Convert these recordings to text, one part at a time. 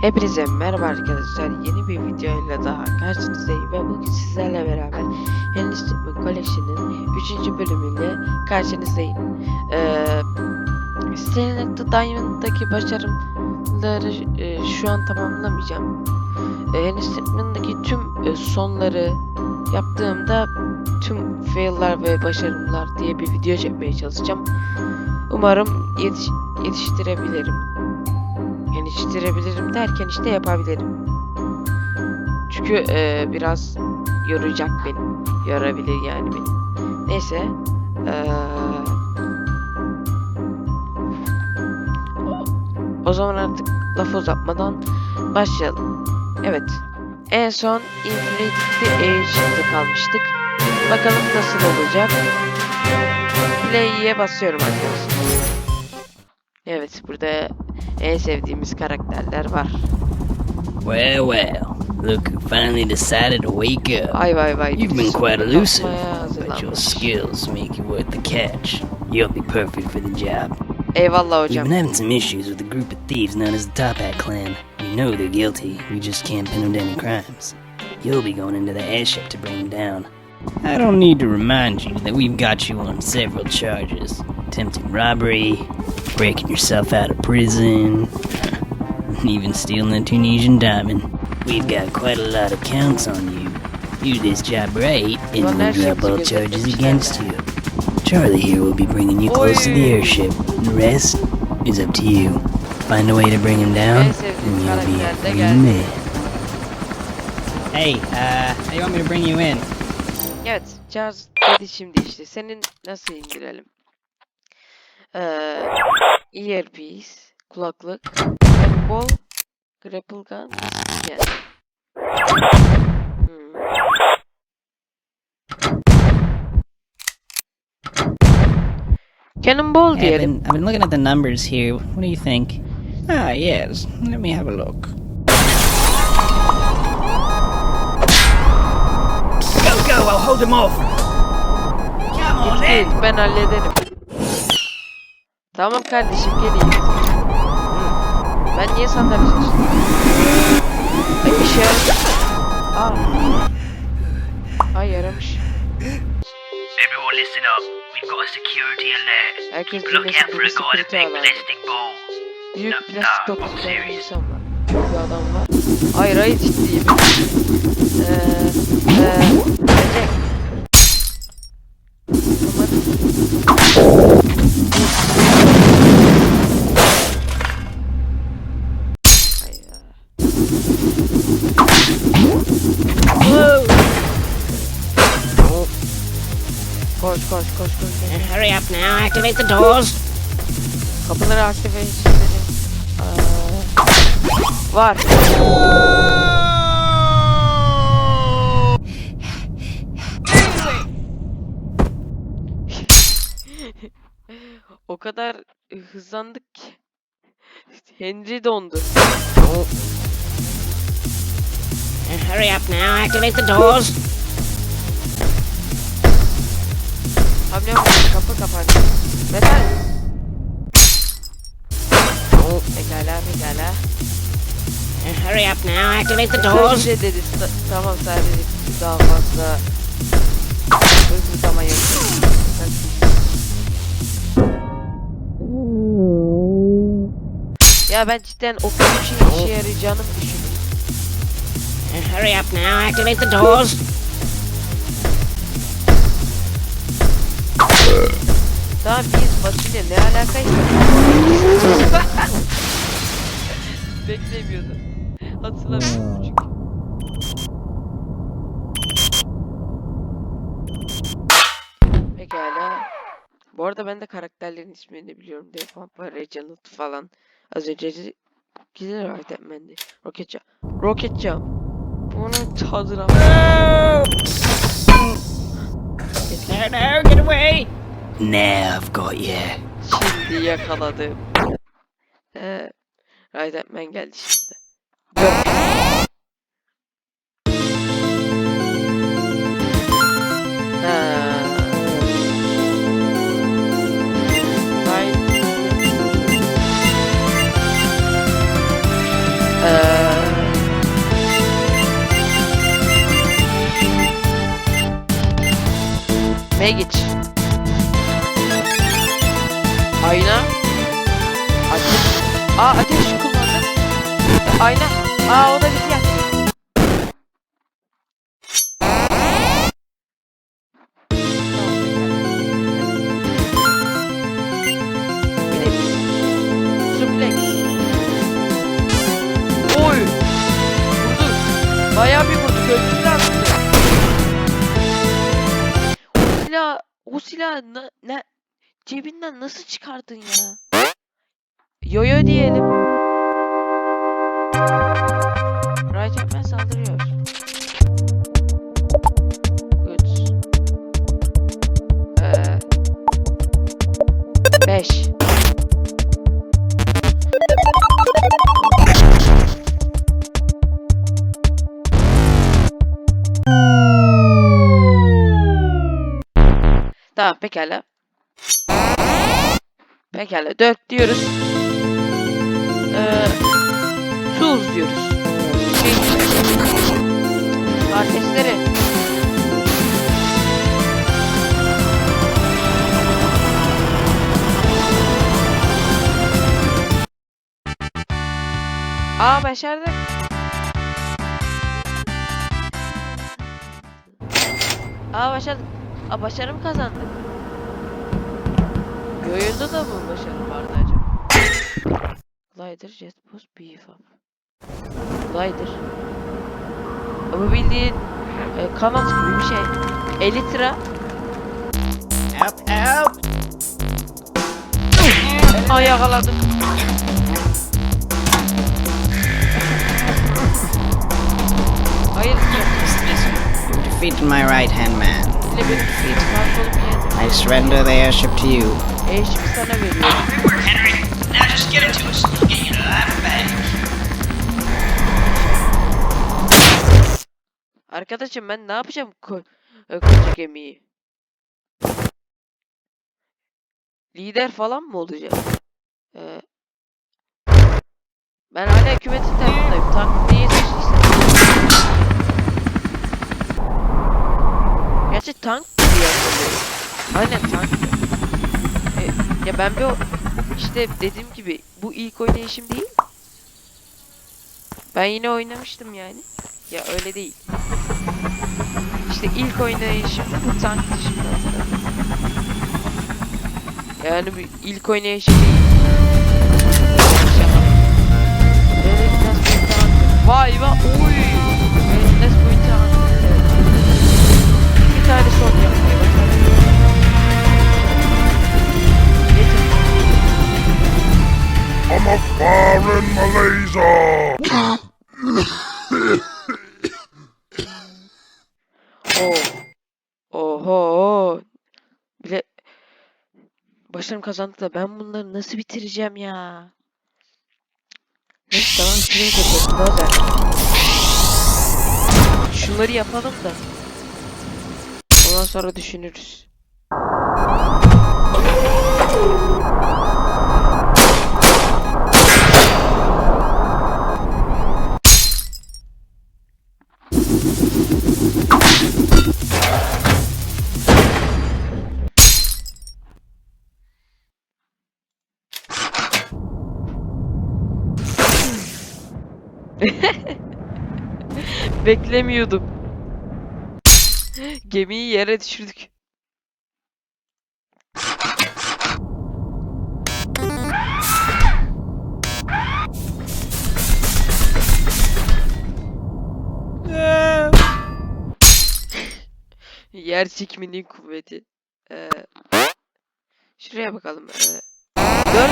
Hepinize merhaba arkadaşlar. Yeni bir videoyla daha karşınızdayım ve bugün sizlerle beraber Enlistment Collection'ın 3. bölümünde karşınızdayım. Ee, Staring at the Diamond'daki başarımları e, şu an tamamlamayacağım. Ee, Enlistment'daki tüm e, sonları yaptığımda tüm fail'lar ve başarımlar diye bir video çekmeye çalışacağım. Umarım yetiş- yetiştirebilirim yetiştirebilirim derken işte yapabilirim. Çünkü e, biraz yoracak beni. Yorabilir yani beni. Neyse. e, o zaman artık laf uzatmadan başlayalım. Evet. En son Infinity Age'de kalmıştık. Bakalım nasıl olacak. Play'ye basıyorum arkadaşlar. Evet burada en sevdiğimiz karakterler var. Well, well, look who finally decided to wake up. Ay vay vay. You've been quite elusive, but your skills make you worth the catch. You'll be perfect for the job. Eyvallah We've been having some issues with a group of thieves known as the Top Hat Clan. We know they're guilty, we just can't pin them to any crimes. You'll be going into the airship to bring them down. I don't need to remind you that we've got you on several charges. Attempted robbery, breaking yourself out of prison, even stealing a Tunisian diamond. We've got quite a lot of counts on you. Do this job right, and Well, we'll drop all charges against you. Charlie here will be bringing you close to the airship. The rest is up to you. Find a way to bring him down, and you'll be a free man. Hey, uh, how do you want me to bring you in? Evet. Charles dedi şimdi işte. Senin nasıl indirelim? Ee, earpiece, kulaklık, bol, grapple gun, yani. Hmm. Cannonball I've diyelim. been, I've been looking at the numbers here. What do you think? Ah, yes. Let me have a look. Hold him off. Come on, değil, ben hallederim. Tamam kardeşim geleyim. Ben niye sandalye seçtim? Ay bir şey yaradı. Aa. Ay yaramış. Everyone listen up. We've got a security alert. Herkes Look dinlesin out for a guy with a big plastic ball. Büyük No, plastik no, top I'm bir serious. insan var. Bir adam var. Hayır hayır ciddiyim. Eee... Eee... Böcek. Activate the doors. Kapıları aktive etsinleri. Var. o kadar hızlandık ki. Henry dondu. Hurry up now, activate the doors. Hamle oldu. Kapı kapandı. Metal. Pekala pekala. Hurry up now, activate the doors. Önce dedi. "Sa- Tamam sadece daha fazla hızlı yok. Ya ben cidden o kötü şeyin işe yarayacağını düşünüyorum? Hurry up now, activate the doors. Tamam biz Batı'yla ne alakaysa. Beklemiyordum. Hatırlamıyorum çünkü. Pekala. Bu arada ben de karakterlerin ismini biliyorum. Defampa, Reginald falan. Az önce Güzel Rocketman'di. Rocket Jump. Rocket Jump. Bunun tadına. No, no, get away. Ne I've got you. Şimdi yakaladım. Ee, Raiden Man geldi şimdi. Ee. Maggie O silah, o silah ne, ne, cebinden nasıl çıkardın ya? Yoyo diyelim. Rajamen saldırıyor. Good. Ee, beş. Tamam pekala. Pekala 4 diyoruz. Ee, tools diyoruz. Kardeşleri. Aa başardık. Aa başardık. Aa başarım kazandık. Bir oyunda da mı başarı vardı acaba? Glider, Jet Boost, Beef Up. Glider. Ama bildiğin e, kanat gibi bir şey. Elytra. Help, help! Ay yakaladım. Hayır. You defeated my right hand man. I surrender the airship to you. Şimdi sana veriyorum. Henry. Now just get it to us. We'll get you to life back. Arkadaşım ben ne yapacağım ko e, koca gemiyi? Lider falan mı olacağım? Ee, ben hala hükümetin tarafındayım. Tank tank diye hatırlıyorum. Aynen tank. Ee, ya ben bir o- işte dediğim gibi bu ilk oynayışım değil. Ben yine oynamıştım yani. Ya öyle değil. İşte ilk oynayışımda bu tank dışında. Yani bir ilk oynayışım değil. Vay vay oy. Tane son yapmaya bakalım. Getir. I'm a foreign Malaysia! Oo. Oho. Bile başarım kazandık da ben bunları nasıl bitireceğim ya? Neyse tamam kapatalım. Dozer. Şunları yapalım da. Ondan sonra düşünürüz. Beklemiyordum. Gemiyi yere düşürdük. Yer çekiminin kuvveti. Ee, şuraya bakalım. Ee, dört.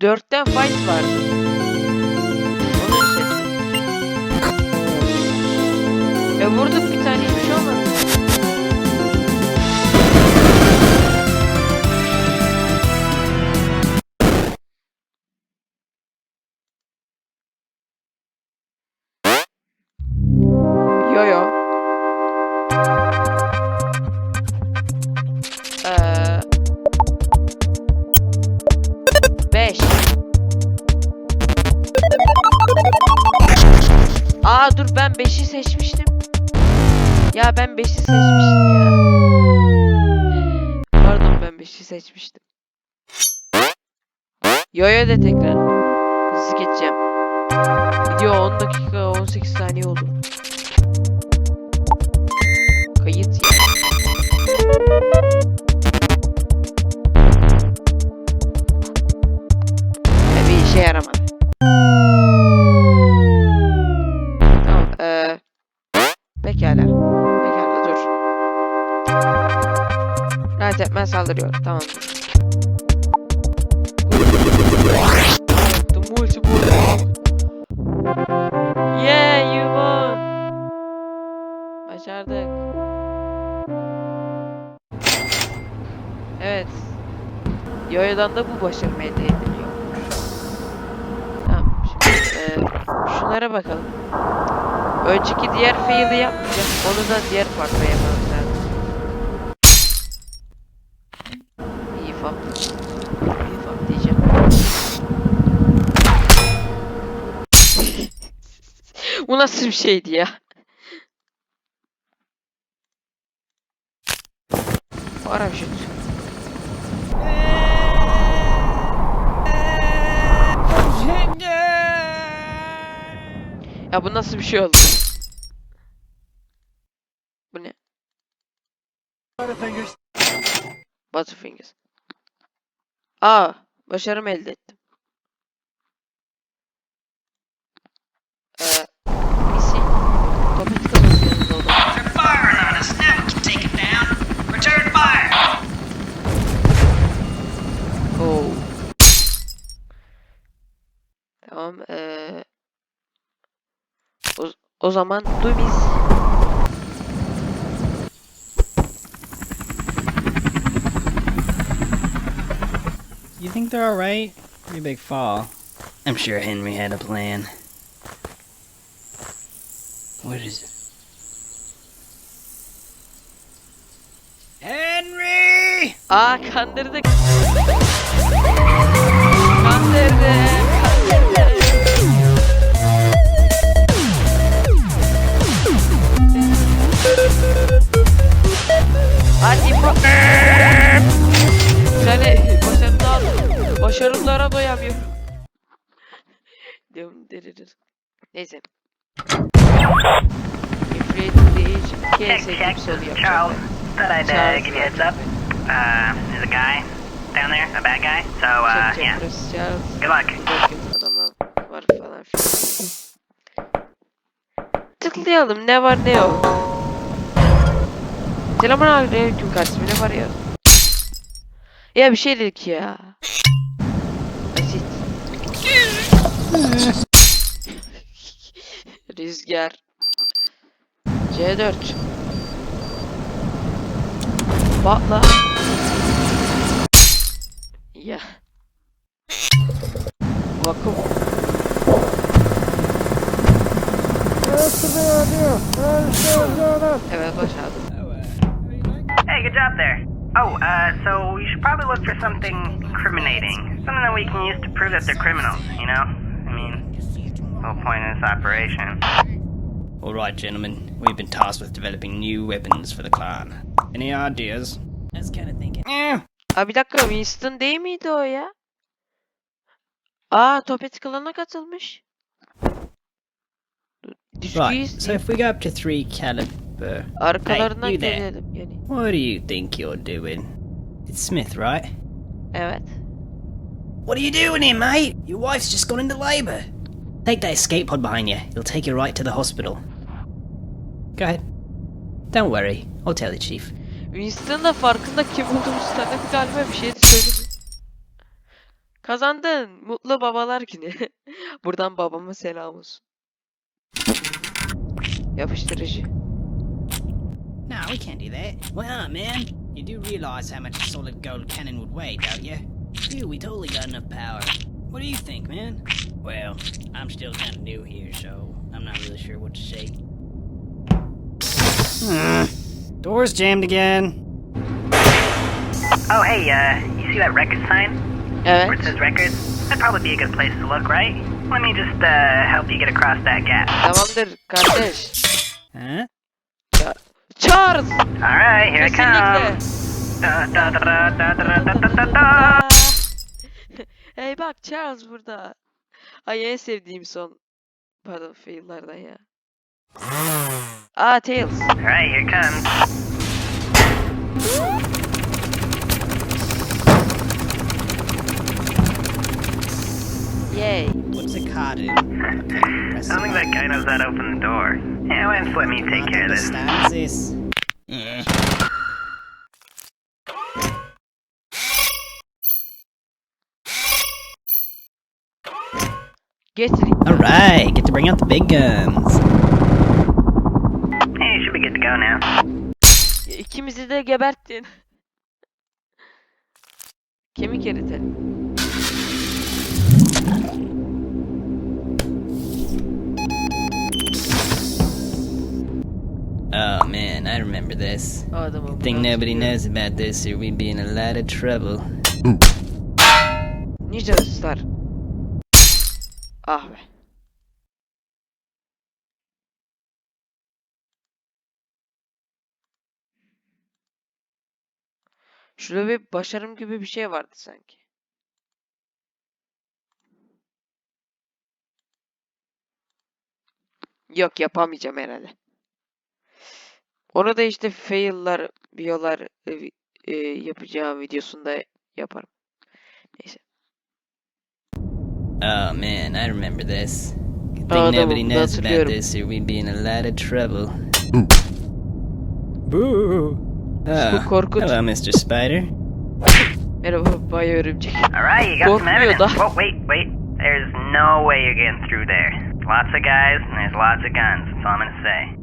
Dörtten fight vardı. E vurduk bir tane hiçbir şey olmadı. Saldırıyor. Tamam. The multiple. Yeah, you won. Başardık. Evet. Yoyo'dan da bu başarı elde ediliyor. Tamam. Şimdi eee, şunlara bakalım. Önceki diğer fail'i yapmayacağım. Onu da diğer parkta yapmamız lazım. İyi fap. İyi fap diyeceğim. Bu nasıl bir şeydi ya? Parachüt. Ya bu nasıl bir şey oldu? Bu ne? Butterfingers. Aa, başarımı elde ettim. Tamam, ee... O, o zaman dur biz. You think they're alright? Pretty big fall. I'm sure Henry had a plan. What is it? Henry! Aa kandırdık. Kandırdık. Hadi bu. Yani başarılı aldım. Başarılara doyamıyorum. Diyorum deririr. Neyse. Inflated age. Ki en Check, sevdiğim check. soru yapacağım. Charles, thought I'd uh, give you a heads up. Uh, there's a guy down there, a bad guy. So, uh, yeah. Good luck. Tıklayalım ne var ne yok. Selamun aleyküm kardeşim ne var ya? Ya bir şey dedik ya. Asit. Rüzgar. C4. Patla. Ya. Vakum. Evet başardım. Hey, good job there. Oh, uh, so you should probably look for something incriminating. Something that we can use to prove that they're criminals, you know? I mean, the whole point of this operation. Alright, gentlemen. We've been tasked with developing new weapons for the clan. Any ideas? I was kind of thinking. Eh. Aa bir dakika Winston değil miydi o ya? Aa Topet klanına katılmış. Düşkü Right, so if we go up to three caliber, Arkalarından Hey, you there. gelelim yani. What do you think you're doing? it's Smith, right? Evet. What are you doing here, mate? Your wife's just gone into labor. Take that escape pod behind you. It'll take you right to the hospital. Go ahead. Don't worry. I'll tell the chief. Winston da farkında kim olduğumuzu tanıdı galiba bir şey söyledi. Kazandın. Mutlu babalar günü. Buradan babama selam olsun. Yapıştırıcı. No, we can't do that. Why not, man? You do realize how much a solid gold cannon would weigh, don't you? Phew, we totally got enough power. What do you think, man? Well, I'm still kind of new here, so I'm not really sure what to say. Door's jammed again. Oh, hey, uh, you see that record sign? Where it says records? That'd probably be a good place to look, right? Let me just, uh, help you get across that gap. Tamamdır kardeş. Huh? Charles. Alright, here comes. Da, da, da, da, da, da, da, da. hey bak Charles burada. Ay en sevdiğim son Battlefield'lardan ya. Ah Tails. Alright, here comes. Yay. What's a card in? I don't think that guy knows how to open the door. Yeah, why let me take care of this? Understands this. Eh. Getireyim. Alright, get to bring out the big guns. Hey, you should be good to go now. İkimizi de geberttin. Kemik eritelim. Oh man, I remember this. O adamı Think buradan nobody knows about this or we'd be in a lot of trouble. Ninja Star. Ah be. Şurada bir başarım gibi bir şey vardı sanki. Yok yapamayacağım herhalde. Onu da işte fail'lar, biyolar e, e, yapacağım videosunda yaparım. Neyse. Oh man, I remember this. Think Aa, nobody tamam, knows about hatırlıyorum. this or we'd be in a lot of trouble. Boo! Oh, korkunç. hello, Mr. Spider. Merhaba Bay Örümcek. Alright, you got some Korkmuyor evidence. da. Oh, wait, wait. There's no way you're getting through there. Lots of guys, and there's lots of guns. That's all I'm gonna say.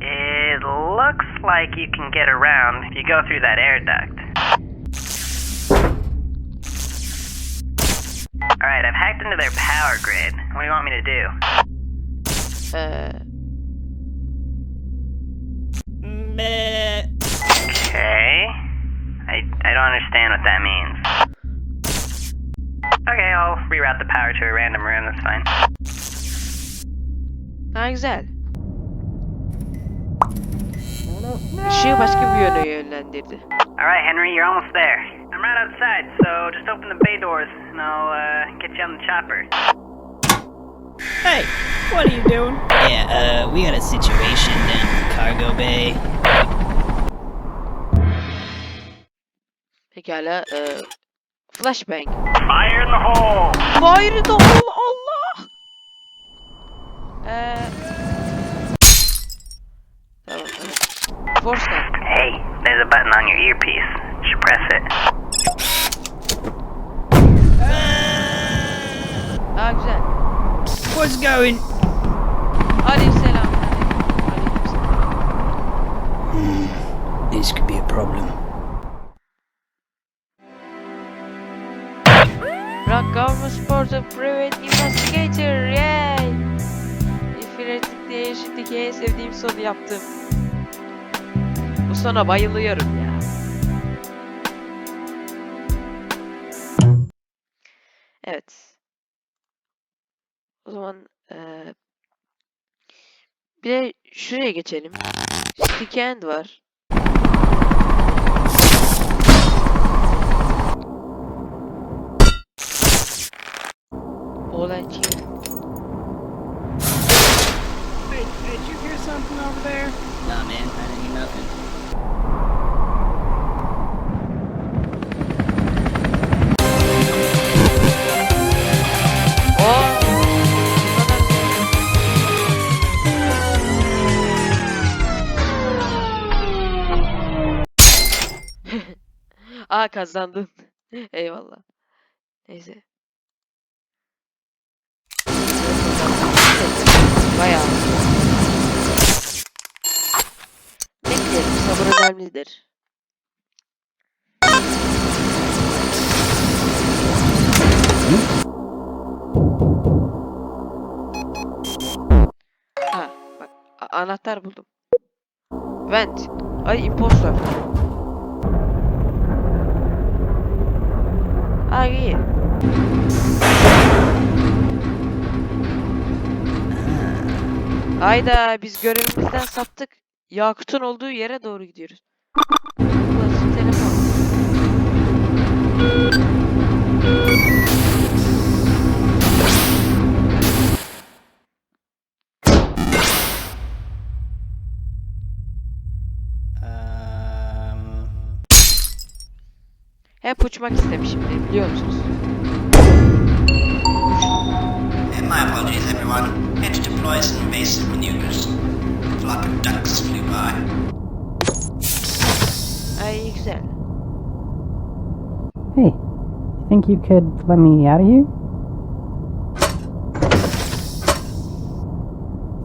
It looks like you can get around if you go through that air duct. Alright, I've hacked into their power grid. What do you want me to do? Ee, Meh. Okay. I, I don't understand what that means. Okay, I'll reroute the power to a random room, that's fine. ha güzel. Işığı başka bir yöne yönlendirdi. Alright, Henry, you're almost there. I'm right outside, so just open the bay doors and I'll uh, get you on the chopper. Hey, what are you doing? Yeah, uh, we got a situation down in the cargo bay. Pekala. E, flashbang. Fire in the hole! Fire in the hole Allah! Ee, tamam. Hey, there's a button on your earpiece. You should press it. Ha güzel. What's going? Aleykümselam. Aleykümselam. This could be a problem. Rock Government Sports a Private Investigator. Yay! Infinity'de yaşındaki en sevdiğim sonu yaptım. Bu sona bayılıyorum ya. Evet. O zaman eee bir de şuraya geçelim. Stick Hand var. Hey, did you hear something over there? Nah, man, I didn't hear nothing. Aa kazandın. Eyvallah. Neyse. Bayağı. Bekleyelim. Sabır önemlidir. Ha, bak. anahtar buldum. Vent. Ay impostor. Aa iyi. Hayda biz görevimizden saptık. Yakut'un olduğu yere doğru gidiyoruz. Burası Hep uçmak istemişimdir biliyor musunuz? And my apologies, everyone. Had to deploy some invasive maneuvers. Of ducks flew by. Ay güzel. Hey, you think you could let me out of here?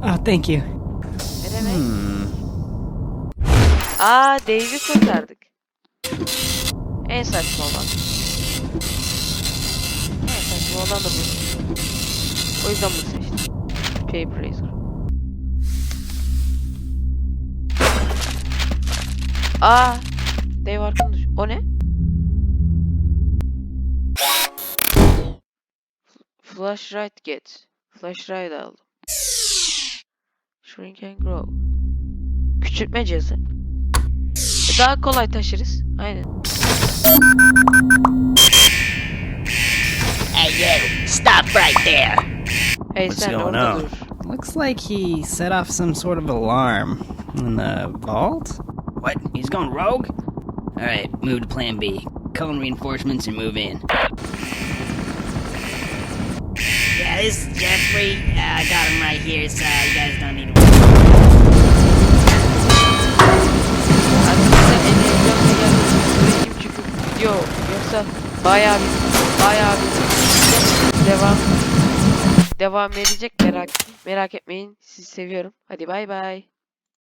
Oh, thank you. Ne demek? Aa Dave'i kurtardık. En saçma olan. En saçma olan da bu. O yüzden bunu seçtim. Paper Razor. Aa Dave arkamda düş- O ne? Flash right get. Flash right aldım. Shrink and grow. Küçültme cihazı. Daha kolay taşırız. Aynen. Hey, you! Stop right there! Hey What's sen going orada on? dur. Looks like he set off some sort of alarm in the vault. What? He's going rogue? Alright, move to plan B. Call in reinforcements and move in. Yeah, this is Jeffrey. Uh, I got him right here, so you guys don't need to çıkıp yoksa bayağı bir bayağı bir devam devam edecek merak merak etmeyin sizi seviyorum. Hadi bay bay.